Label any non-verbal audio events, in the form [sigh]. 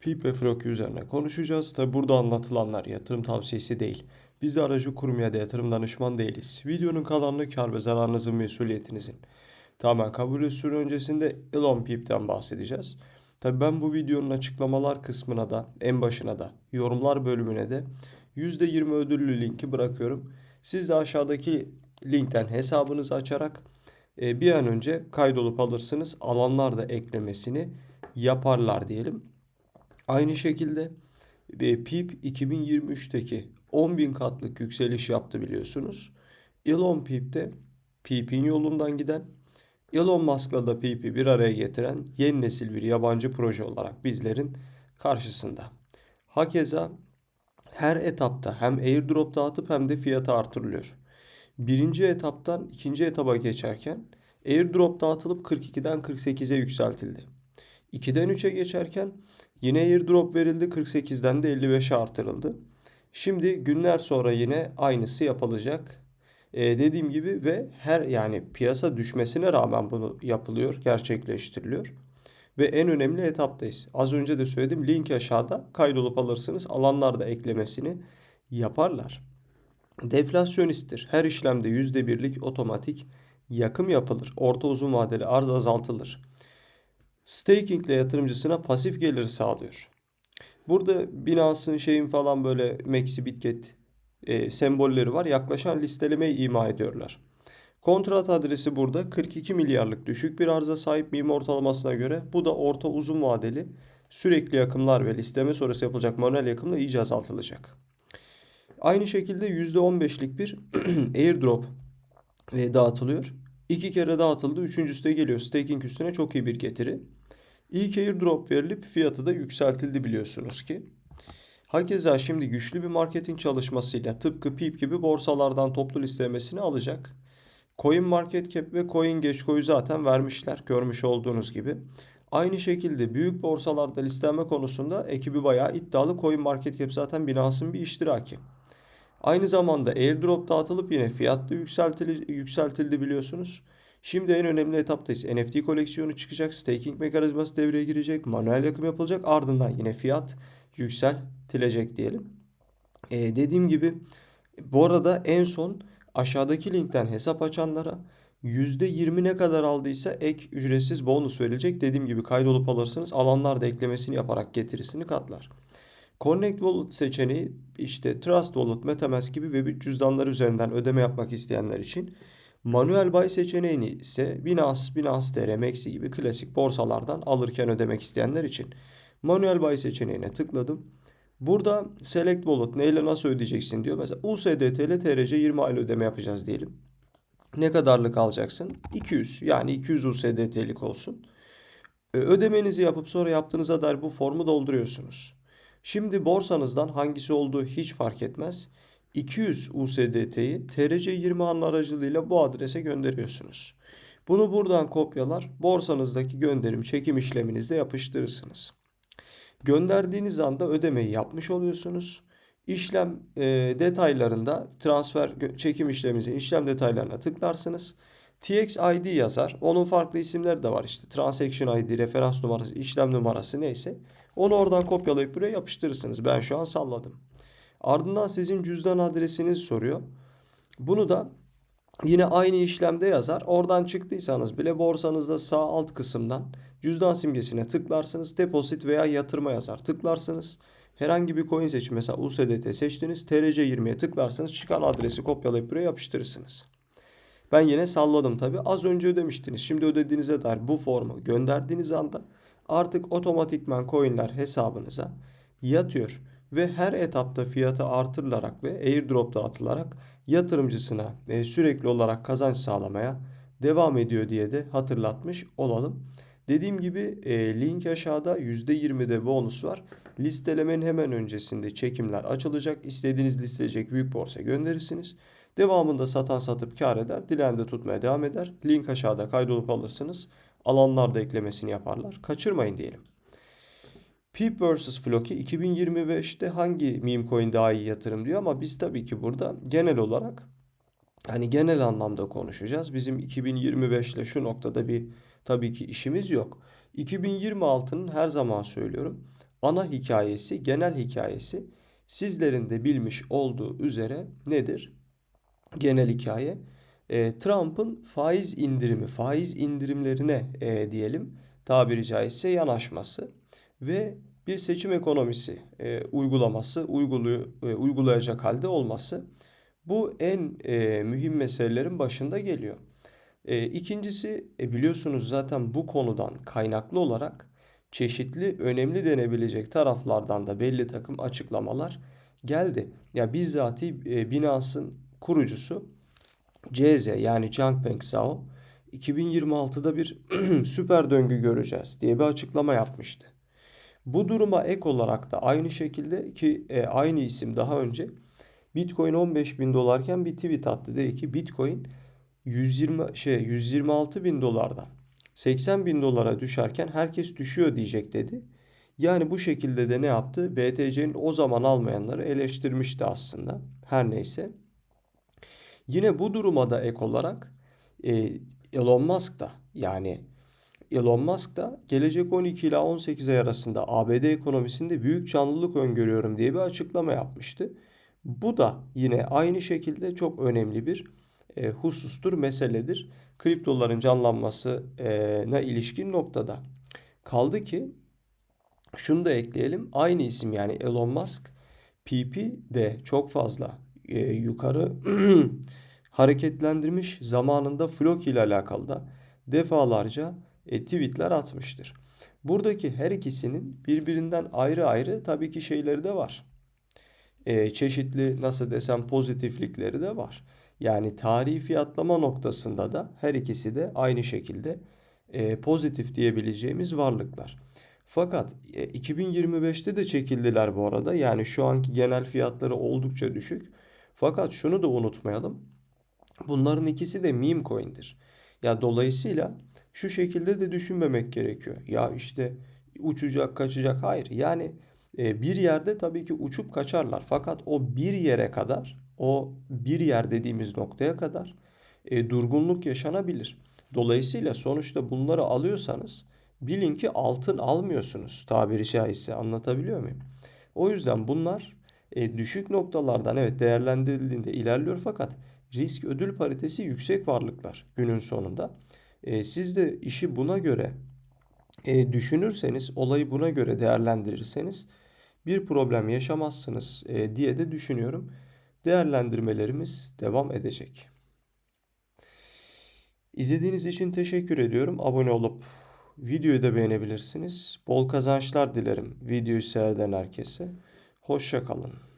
PIP ve FROKI üzerine konuşacağız. Tabi burada anlatılanlar yatırım tavsiyesi değil. Biz de aracı kurum da yatırım danışman değiliz. Videonun kalanını kar ve zararınızın mesuliyetinizin. Tamamen kabul usulü öncesinde Elon PIP'ten bahsedeceğiz. Tabi ben bu videonun açıklamalar kısmına da en başına da yorumlar bölümüne de %20 ödüllü linki bırakıyorum. Siz de aşağıdaki linkten hesabınızı açarak e, bir an önce kaydolup alırsınız. Alanlar da eklemesini yaparlar diyelim. Aynı şekilde e, PIP 2023'teki 10.000 katlık yükseliş yaptı biliyorsunuz. Elon PIP'te PIP'in yolundan giden Elon Musk'la da PIP'i bir araya getiren yeni nesil bir yabancı proje olarak bizlerin karşısında. Hakeza her etapta hem airdrop dağıtıp hem de fiyatı artırılıyor. Birinci etaptan ikinci etaba geçerken airdrop dağıtılıp 42'den 48'e yükseltildi. 2'den 3'e geçerken yine airdrop verildi 48'den de 55'e artırıldı. Şimdi günler sonra yine aynısı yapılacak. Ee, dediğim gibi ve her yani piyasa düşmesine rağmen bunu yapılıyor, gerçekleştiriliyor. Ve en önemli etaptayız. Az önce de söyledim link aşağıda kaydolup alırsınız. Alanlar da eklemesini yaparlar. Deflasyonisttir. Her işlemde %1'lik otomatik yakım yapılır. Orta uzun vadeli arz azaltılır. Staking ile yatırımcısına pasif gelir sağlıyor. Burada Binance'ın şeyin falan böyle Maxi Bitget e, sembolleri var. Yaklaşan listelemeyi ima ediyorlar. Kontrat adresi burada 42 milyarlık düşük bir arıza sahip mim ortalamasına göre. Bu da orta uzun vadeli sürekli yakımlar ve listeme sonrası yapılacak manuel yakımla iyice azaltılacak. Aynı şekilde %15'lik bir [clears throat] airdrop e, dağıtılıyor. İki kere dağıtıldı. Üçüncüsü de geliyor. Staking üstüne çok iyi bir getiri. İlk airdrop verilip fiyatı da yükseltildi biliyorsunuz ki. Hakeza şimdi güçlü bir marketing çalışmasıyla tıpkı PIP gibi borsalardan toplu listemesini alacak. Coin Market Cap ve Coin Geçko'yu zaten vermişler görmüş olduğunuz gibi. Aynı şekilde büyük borsalarda listeme konusunda ekibi bayağı iddialı. Coin Market Cap zaten Binance'ın bir iştiraki. Aynı zamanda airdrop dağıtılıp yine fiyat da yükseltildi, yükseltildi biliyorsunuz. Şimdi en önemli etaptayız. NFT koleksiyonu çıkacak, staking mekanizması devreye girecek, manuel yakım yapılacak. Ardından yine fiyat yükseltilecek diyelim. Ee, dediğim gibi bu arada en son aşağıdaki linkten hesap açanlara %20 ne kadar aldıysa ek ücretsiz bonus verilecek. Dediğim gibi kaydolup alırsınız. Alanlar da eklemesini yaparak getirisini katlar. Connect Wallet seçeneği işte Trust Wallet, Metamask gibi Web3 cüzdanlar üzerinden ödeme yapmak isteyenler için. Manuel Buy seçeneğini ise Binance, Binance TR, Maxi gibi klasik borsalardan alırken ödemek isteyenler için. Manuel Buy seçeneğine tıkladım. Burada Select Wallet neyle nasıl ödeyeceksin diyor. Mesela USDT ile TRC 20 aylık ödeme yapacağız diyelim. Ne kadarlık alacaksın? 200 yani 200 USDT'lik olsun. Ödemenizi yapıp sonra yaptığınıza dair bu formu dolduruyorsunuz. Şimdi borsanızdan hangisi olduğu hiç fark etmez. 200 USDT'yi TRC20 an aracılığıyla bu adrese gönderiyorsunuz. Bunu buradan kopyalar borsanızdaki gönderim çekim işleminizde yapıştırırsınız. Gönderdiğiniz anda ödemeyi yapmış oluyorsunuz. İşlem e, detaylarında transfer çekim işleminizin işlem detaylarına tıklarsınız. TX ID yazar. Onun farklı isimleri de var işte. Transaction ID, referans numarası, işlem numarası neyse. Onu oradan kopyalayıp buraya yapıştırırsınız. Ben şu an salladım. Ardından sizin cüzdan adresinizi soruyor. Bunu da yine aynı işlemde yazar. Oradan çıktıysanız bile borsanızda sağ alt kısımdan cüzdan simgesine tıklarsınız. Deposit veya yatırma yazar. Tıklarsınız. Herhangi bir coin seçin. Mesela USDT seçtiniz. TRC20'ye tıklarsınız. Çıkan adresi kopyalayıp buraya yapıştırırsınız. Ben yine salladım tabi. Az önce ödemiştiniz. Şimdi ödediğinize dair bu formu gönderdiğiniz anda artık otomatikman coinler hesabınıza yatıyor ve her etapta fiyatı artırılarak ve airdrop dağıtılarak yatırımcısına e, sürekli olarak kazanç sağlamaya devam ediyor diye de hatırlatmış olalım. Dediğim gibi e, link aşağıda %20'de bonus var. Listelemenin hemen öncesinde çekimler açılacak. İstediğiniz listeleyecek büyük borsa gönderirsiniz. Devamında satan satıp kar eder. Dileyen tutmaya devam eder. Link aşağıda kaydolup alırsınız. Alanlarda eklemesini yaparlar. Kaçırmayın diyelim. Peep vs. Floki 2025'te hangi meme coin daha iyi yatırım diyor ama biz tabii ki burada genel olarak hani genel anlamda konuşacağız. Bizim 2025 ile şu noktada bir tabii ki işimiz yok. 2026'nın her zaman söylüyorum ana hikayesi, genel hikayesi sizlerin de bilmiş olduğu üzere nedir? Genel hikaye e, Trump'ın faiz indirimi, faiz indirimlerine e, diyelim tabiri caizse yanaşması ve bir seçim ekonomisi e, uygulaması, e, uygulayacak halde olması. Bu en mühim meselelerin başında geliyor. E, ikincisi e, biliyorsunuz zaten bu konudan kaynaklı olarak çeşitli önemli denebilecek taraflardan da belli takım açıklamalar geldi. Ya bizzati e, Binance'ın kurucusu CZ yani Changpeng Zhao 2026'da bir [clears throat] süper döngü göreceğiz diye bir açıklama yapmıştı. Bu duruma ek olarak da aynı şekilde ki e, aynı isim daha önce Bitcoin 15 bin dolarken bir tweet attı. Dedi ki Bitcoin 120 şey 126 bin dolardan 80 bin dolara düşerken herkes düşüyor diyecek dedi. Yani bu şekilde de ne yaptı? BTC'nin o zaman almayanları eleştirmişti aslında. Her neyse. Yine bu duruma da ek olarak e, Elon Musk da yani Elon Musk da gelecek 12 ila 18 ay arasında ABD ekonomisinde büyük canlılık öngörüyorum diye bir açıklama yapmıştı. Bu da yine aynı şekilde çok önemli bir e, husustur, meseledir. Kriptoların canlanmasına ilişkin noktada. Kaldı ki şunu da ekleyelim. Aynı isim yani Elon Musk PP de çok fazla e, yukarı [clears throat] hareketlendirmiş. Zamanında Floki ile alakalı da defalarca e, tweetler atmıştır. Buradaki her ikisinin birbirinden ayrı ayrı tabii ki şeyleri de var. E, çeşitli nasıl desem pozitiflikleri de var. Yani tarihi fiyatlama noktasında da her ikisi de aynı şekilde e, pozitif diyebileceğimiz varlıklar. Fakat e, 2025'te de çekildiler bu arada. Yani şu anki genel fiyatları oldukça düşük. Fakat şunu da unutmayalım. Bunların ikisi de meme coin'dir. Ya dolayısıyla şu şekilde de düşünmemek gerekiyor. Ya işte uçacak, kaçacak. Hayır. Yani e, bir yerde tabii ki uçup kaçarlar. Fakat o bir yere kadar, o bir yer dediğimiz noktaya kadar e, durgunluk yaşanabilir. Dolayısıyla sonuçta bunları alıyorsanız bilin ki altın almıyorsunuz tabiri caizse anlatabiliyor muyum? O yüzden bunlar e, düşük noktalardan evet değerlendirildiğinde ilerliyor fakat risk ödül paritesi yüksek varlıklar günün sonunda. E, siz de işi buna göre e, düşünürseniz, olayı buna göre değerlendirirseniz bir problem yaşamazsınız e, diye de düşünüyorum. Değerlendirmelerimiz devam edecek. İzlediğiniz için teşekkür ediyorum. Abone olup videoyu da beğenebilirsiniz. Bol kazançlar dilerim videoyu seyreden herkese. Hoşça kalın.